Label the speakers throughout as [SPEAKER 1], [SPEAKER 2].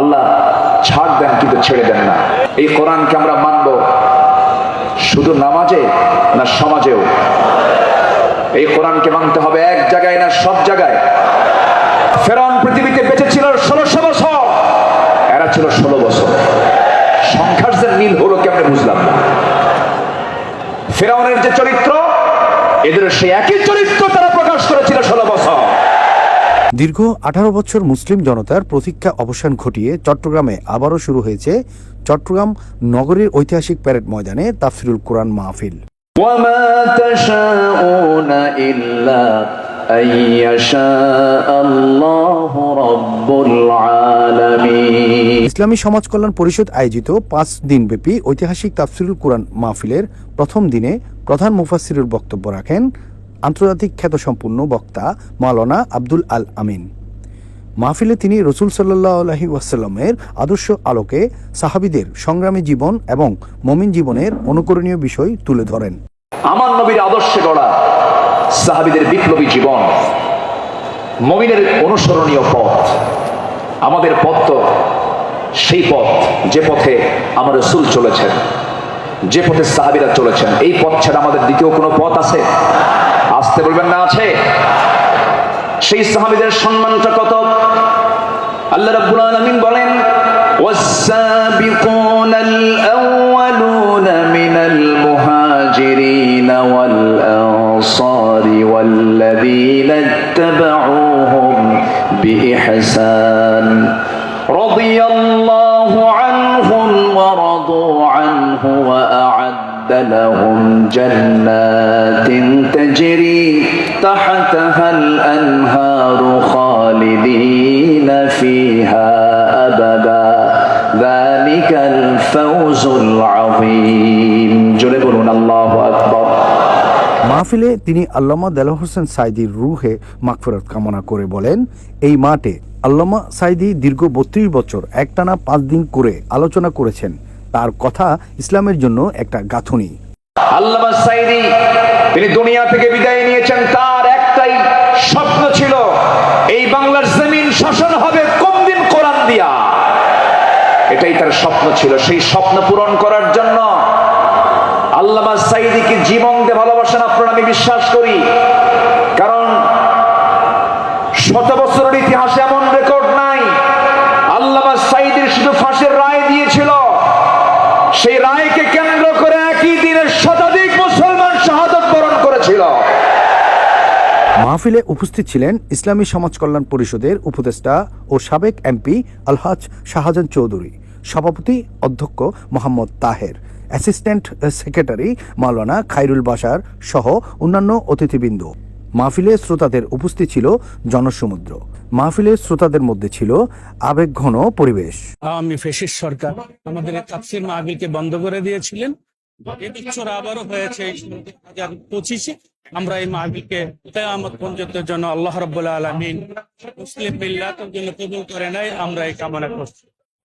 [SPEAKER 1] আল্লাহ ছাড় দেন কিন্তু ছেড়ে দেন না। এই কোরআনকে আমরা মানব। শুধু নামাজে না সমাজেও। এই কোরআনকে মানতে হবে এক জায়গায় না সব জায়গায়। ফেরাউন পৃথিবীতে বেঁচে ছিল ষোলোশো বছর। এরা ছিল ষোলো বছর। সংখ্যার যে মিল হলো কেমনে বুঝলাম না। ফেরাউনের যে চরিত্র, এদের সেই একই চরিত্র তারা প্রকাশ করেছিল ষোলো বছর
[SPEAKER 2] দীর্ঘ আঠারো বছর মুসলিম জনতার প্রতীক্ষা অবসান ঘটিয়ে চট্টগ্রামে আবারও শুরু হয়েছে চট্টগ্রাম নগরীর ঐতিহাসিক প্যারেড ময়দানে তাফসিরুল কোরআন মাহফিল। ইসলামী সমাজ কল্যাণ পরিষদ আয়োজিত পাঁচ দিন ব্যাপী ঐতিহাসিক তাফসিরুল কোরআন মাহফিলের প্রথম দিনে প্রধান মুফাসিরুর বক্তব্য রাখেন আন্তর্জাতিক খ্যাতসম্পন্ন বক্তা মাওলানা আব্দুল আল আমিন। মাহফিলে তিনি রসুল সাল্লাহ আলহি ওয়াসাল্লামের আদর্শ আলোকে সাহাবিদের সংগ্রামী জীবন এবং মমিন জীবনের অনুকরণীয় বিষয় তুলে ধরেন।
[SPEAKER 1] আমার নবীর আদর্শে গড়া সাহাবিদের বিপ্লবী জীবন, মমিনের অনুসরণীয় পথ, আমাদের পথ তো সেই পথ, যে পথে আমার রসুল চলেছেন, যে পথে সাহাবিরা চলেছেন। এই পথ ছাড়া আমাদের দ্বিতীয় কোনো পথ আছে? আসতে বলবেন না আছে সেই সাহাবিদের সম্মানটা কত আল্লাহ রাব্বুল আলামিন বলেন والسابقون الأولون من المهاجرين والأنصار والذين اتبعوهم بإحسان رضي الله لهم جنات تجري تحتها الأنهار خالدين فيها أبدا ذلك الفوز العظيم جلبون الله أكبر
[SPEAKER 2] মাহফিলে তিনি আল্লামা দেলা হোসেন সাইদির রুহে মাগফিরাত কামনা করে বলেন এই মাঠে আল্লামা সাইদি দীর্ঘ বত্রিশ বছর একটানা পাঁচ দিন করে আলোচনা করেছেন তার কথা ইসলামের জন্য একটা গাঁথনি।
[SPEAKER 1] তিনি দুনিয়া থেকে বিদায় নিয়েছেন, তার একটাই স্বপ্ন ছিল, এই বাংলার জমিন শাসন হবে কম দিন কোরআন দিয়া? এটাই তার স্বপ্ন ছিল। সেই স্বপ্ন পূরণ করার জন্য আল্লামা সাইদিকে জীবন দিয়ে ভালোবাসেন আমি বিশ্বাস করি। কারণ শত বছরের ইতিহাসে এমন রেকর্ড নাই। আল্লামা সাইদির শুধু ফাঁসের রায় দিয়েছিল সেই রায়কে কেন্দ্র করে একই দিনে শতাধিক মুসলমান শাহাদত বরণ করেছিল
[SPEAKER 2] মাহফিলে উপস্থিত ছিলেন ইসলামী সমাজ কল্যাণ পরিষদের উপদেষ্টা ও সাবেক এমপি আলহাজ শাহজাহান চৌধুরী, সভাপতি অধ্যক্ষ মোহাম্মদ তাহের, অ্যাসিস্ট্যান্ট সেক্রেটারি মাওলানা খাইরুল বাশার সহ অন্যান্য অতিথিবৃন্দ। মাহফিলে শ্রোতাদের উপস্থিত ছিল জনসমুদ্র। মাহফিলের শ্রোতাদের মধ্যে ছিল আবেগঘন পরিবেশ।
[SPEAKER 3] আওয়ামী ফেসিস সরকার আমাদের তাফসির বন্ধ করে দিয়েছিলেন। আবারও হয়েছে পঁচিশে আমরা এই মাহবিলকে কেয়ামত পর্যন্ত জন্য আল্লাহ রব্বুল্লাহ আলমিন মুসলিম মিল্লাতের জন্য কবুল করে নাই আমরা এই কামনা করছি।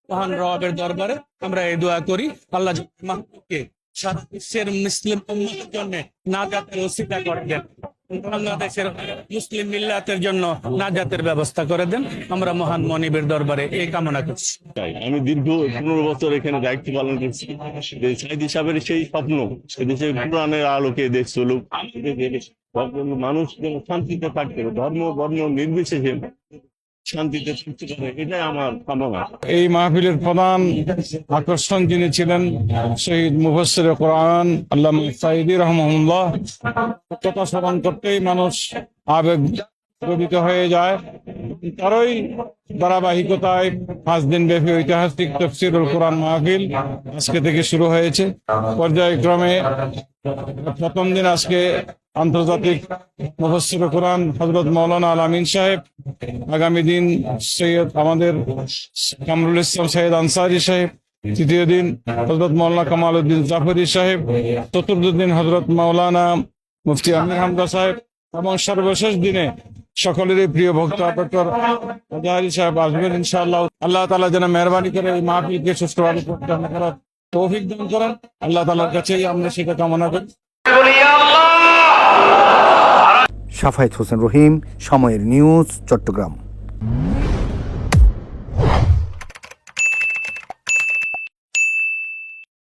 [SPEAKER 3] মহান রবের দরবারে আমরা এই দোয়া করি, আল্লাহ মাহবুবকে সারা বিশ্বের মুসলিম জন্য জন্য যাতে ওসিলা করে দেন। বাংলাদেশের মুসলিম মিল্লাতের জন্য নাজাতের ব্যবস্থা করে দেন। আমরা মহান মনিবের দরবারে এই কামনা করছি।
[SPEAKER 4] আমি দীর্ঘ পনেরো বছর এখানে দায়িত্ব পালন করছি। সাইদি সাহেবের সেই স্বপ্ন দেশের কোরআনের আলোকে দেশ চলুক। মানুষ যেন শান্তিতে থাকতে ধর্ম, বর্ণ নির্বিশেষে শান্তিতে থাকতে পারে, এটাই আমার কামনা।
[SPEAKER 5] এই মাহফিলের প্রধান আকর্ষণ যিনি ছিলেন, শহীদ মুফসির কোরআন আল্লাহ সাইদি রহমুল্লাহ কথা স্মরণ করতেই মানুষ আবেগ প্রবিত হয়ে যায়। তারই ধারাবাহিকতায় পাঁচ দিন ব্যাপী ঐতিহাসিক তফসিরুল কোরআন মাহফিল আজকে থেকে শুরু হয়েছে। পর্যায়ক্রমে প্রথম দিন আজকে আন্তর্জাতিক মুফসির কোরআন হজরত মৌলানা আল আমিন সাহেব, আগামী দিন সৈয়দ আমাদের কামরুল ইসলাম সৈয়দ আনসারি সাহেব, তৃতীয় দিন হজরত মৌলানা কামাল উদ্দিন জাফরি সাহেব, চতুর্থ দিন হজরত মৌলানা মুফতি আমির হামদা সাহেব এবং সর্বশেষ দিনে সকলেরই প্রিয় ভক্ত সাহেব আসবেন ইনশাল্লাহ আল্লাহ তালা যেন মেহরবানি করে এই মাহফিলকে সুস্থভাবে পরিচালনা করার তৌফিক দান করেন। আল্লাহ তালার কাছেই আমরা সেটা কামনা করি।
[SPEAKER 2] সাফায়েত হোসেন রহিম, সময়ের নিউজ, চট্টগ্রাম।